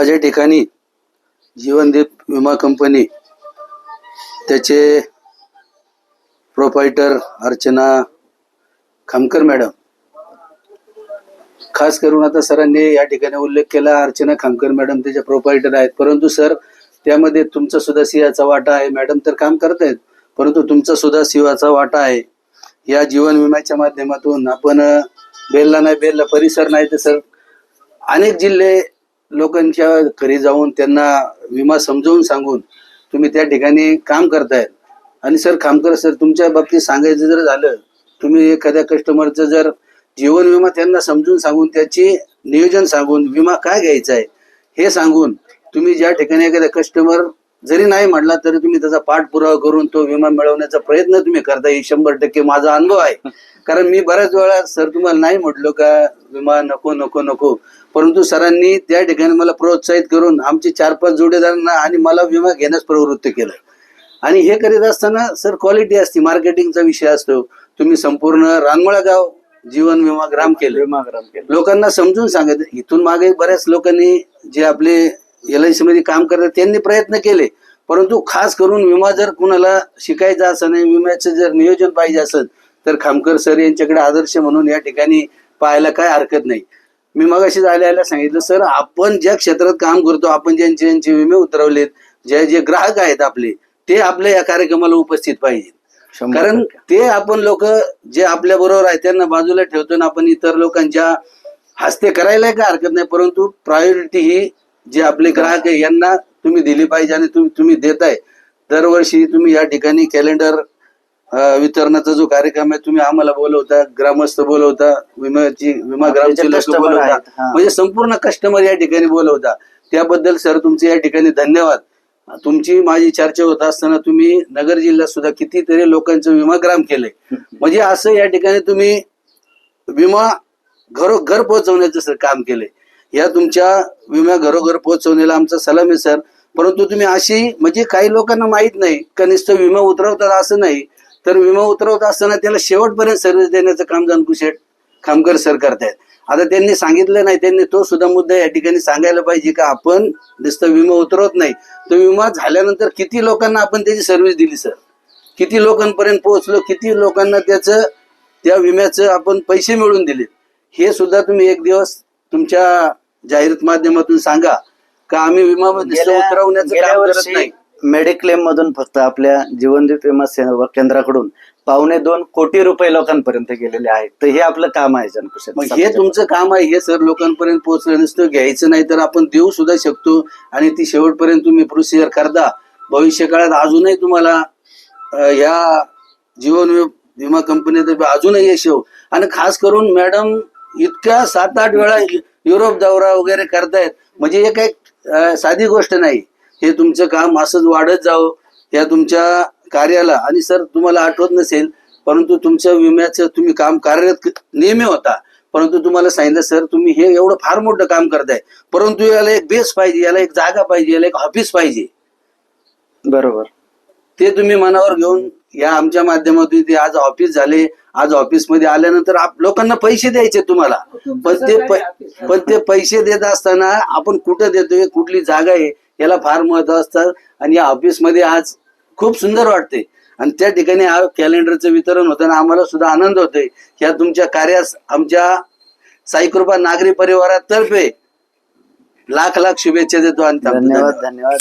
आज या ठिकाणी जीवनदीप विमा कंपनी त्याचे प्रोपायटर अर्चना खामकर मॅडम खास करून आता सरांनी या ठिकाणी उल्लेख केला अर्चना खामकर मॅडम त्याचे प्रोपायटर आहेत. परंतु सर त्यामध्ये तुमचा सुद्धा सिंहाचा वाटा आहे. मॅडम तर काम करत आहेत परंतु तुमचा सुद्धा सिंहाचा वाटा आहे. या जीवन विम्याच्या माध्यमातून आपण बेलला नाही बेलला परिसर नाही तर सर अनेक जिल्हे लोकांच्या घरी जाऊन त्यांना विमा समजावून सांगून तुम्ही त्या ठिकाणी काम करतायत आणि सर खामकर सर. तुमच्या बाबतीत सांगायचं जर झालं तुम्ही एखाद्या कस्टमरचं जर जीवन विमा त्यांना समजून सांगून त्याची नियोजन सांगून विमा काय घ्यायचा आहे हे सांगून तुम्ही ज्या ठिकाणी एखाद्या कस्टमर जरी नाही म्हटला तरी तुम्ही त्याचा पाठपुरावा करून तो विमा मिळवण्याचा प्रयत्न तुम्ही करता. हे शंभर टक्के माझा अनुभव आहे. कारण मी बऱ्याच वेळा सर तुम्हाला नाही म्हटलो का विमा नको नको नको. परंतु सरांनी त्या ठिकाणी मला प्रोत्साहित करून आमचे चार पाच जोडीदारांना आणि मला विमा घेण्यास प्रवृत्त केलं. आणि हे करीत असताना सर क्वालिटी असते मार्केटिंगचा विषय असतो. तुम्ही संपूर्ण रानमळा गाव जीवन विमा ग्राम केले. विमाग्राम केलं. लोकांना समजून सांगत इथून मागे बऱ्याच लोकांनी जे आपले एल आय सी मध्ये काम करतात त्यांनी प्रयत्न केले. परंतु खास करून विमा जर कुणाला शिकायचा असं नाही विम्याचं जर नियोजन पाहिजे असेल तर खामकर सर यांच्याकडे आदर्श म्हणून या ठिकाणी पाहायला काय हरकत नाही. मी मगाशी आल्याला सांगितलं सर आपण ज्या क्षेत्रात काम करतो आपण ज्यांचे ज्यांचे विमे उतरवलेत जे जे ग्राहक आहेत आपले ते आपल्या या कार्यक्रमाला उपस्थित पाहिजे शंभर कारण. ते आपण लोक जे आपल्या बरोबर आहेत त्यांना बाजूला ठेवतो आणि आपण इतर लोकांच्या हस्ते करायला काय हरकत नाही परंतु प्रायोरिटी ही जे आपले ग्राहक आहे यांना तुम्ही दिली पाहिजे आणि तुम्ही तुम्ही देताय. दरवर्षी तुम्ही या ठिकाणी कॅलेंडर वितरणाचा जो कार्यक्रम आहे तुम्ही आम्हाला बोलवता ग्रामस्थ बोलवता विम्याची विमा ग्रामचे लोक customer बोलवता. म्हणजे संपूर्ण कस्टमर या ठिकाणी बोलवता. त्याबद्दल सर तुमचे या ठिकाणी धन्यवाद. तुमची माझी चर्चा होत असताना तुम्ही नगर जिल्ह्यात सुद्धा कितीतरी लोकांचं विमाग्राम केलंय. म्हणजे असं या ठिकाणी तुम्ही विमा घरो घर पोहोचवण्याचं सर काम केलंय. या तुमच्या विमा घरोघर पोहोचवण्याला आमचा सलाम आहे सर. परंतु तुम्ही अशी म्हणजे काही लोकांना माहीत नाही का नुसतं विमा उतरवतात असं नाही तर विमा उतरवत असताना त्याला शेवटपर्यंत सर्व्हिस देण्याचं काम जानकुशेठ खामकर सर करतायत. आता त्यांनी सांगितलं नाही त्यांनी तो सुद्धा मुद्दा या ठिकाणी सांगायला पाहिजे का आपण नुसतं विमा उतरवत नाही. तो विमा झाल्यानंतर किती लोकांना आपण त्याची सर्व्हिस दिली सर? किती लोकांपर्यंत पोहोचलो किती लोकांना त्याचं त्या विम्याचं आपण पैसे मिळवून दिले हे सुद्धा तुम्ही एक दिवस तुमच्या जाहिरात माध्यमातून सांगा का आम्ही विमा गेल्या उतरवण्याचं गेल्या काम करत वर्षी नाही? मेडिक्लेम मधून फक्त आपल्या जीवनदीप विमा सेवा केंद्राकडून पावणे दोन कोटी रुपये लोकांपर्यंत गेलेले आहेत. तर हे आपलं काम आहे जनकुशल मग हे तुमचं काम आहे हे सर लोकांपर्यंत पोहोचलं नसतं घ्यायचं नाही तर आपण देऊ सुद्धा शकतो आणि ती शेवटपर्यंत तुम्ही प्रोसिजर करता. भविष्य काळात अजूनही तुम्हाला अं, ह्या जीवन वि- विमा कंपनीतर्फे अजूनही यश येऊ. आणि खास करून मॅडम इतक्या सात आठ वेळा युरोप दौरा वगैरे करतायत. म्हणजे हे काही साधी गोष्ट नाही. हे तुमचं काम असंच वाढत जावं या तुमच्या कार्याला. आणि सर तुम्हाला आठवत नसेल परंतु तुमच्या विम्याचं तुम्ही काम कार्यरत नेहमी होता. परंतु तुम्हाला सांगितलं सर तुम्ही हे एवढं फार मोठं काम करताय. परंतु याला एक बेस पाहिजे याला एक जागा पाहिजे याला एक ऑफिस पाहिजे. बरोबर. ते तुम्ही मनावर घेऊन या आमच्या माध्यमातून ते आज ऑफिस झाले. आज ऑफिसमध्ये आल्यानंतर आप लोकांना पैसे द्यायचे तुम्हाला. पण ते पण ते पैसे देत असताना आपण कुठं देतोय कुठली जागा आहे याला फार महत्त्व असतं. आणि या ऑफिसमध्ये आज खूप सुंदर वाटते आणि त्या ठिकाणी हा कॅलेंडरचं वितरण होताना आम्हाला सुद्धा आनंद होतोय. या तुमच्या कार्यास आमच्या साईकृपा नागरी परिवारातर्फे लाख लाख शुभेच्छा देतो आणि. धन्यवाद. धन्यवाद.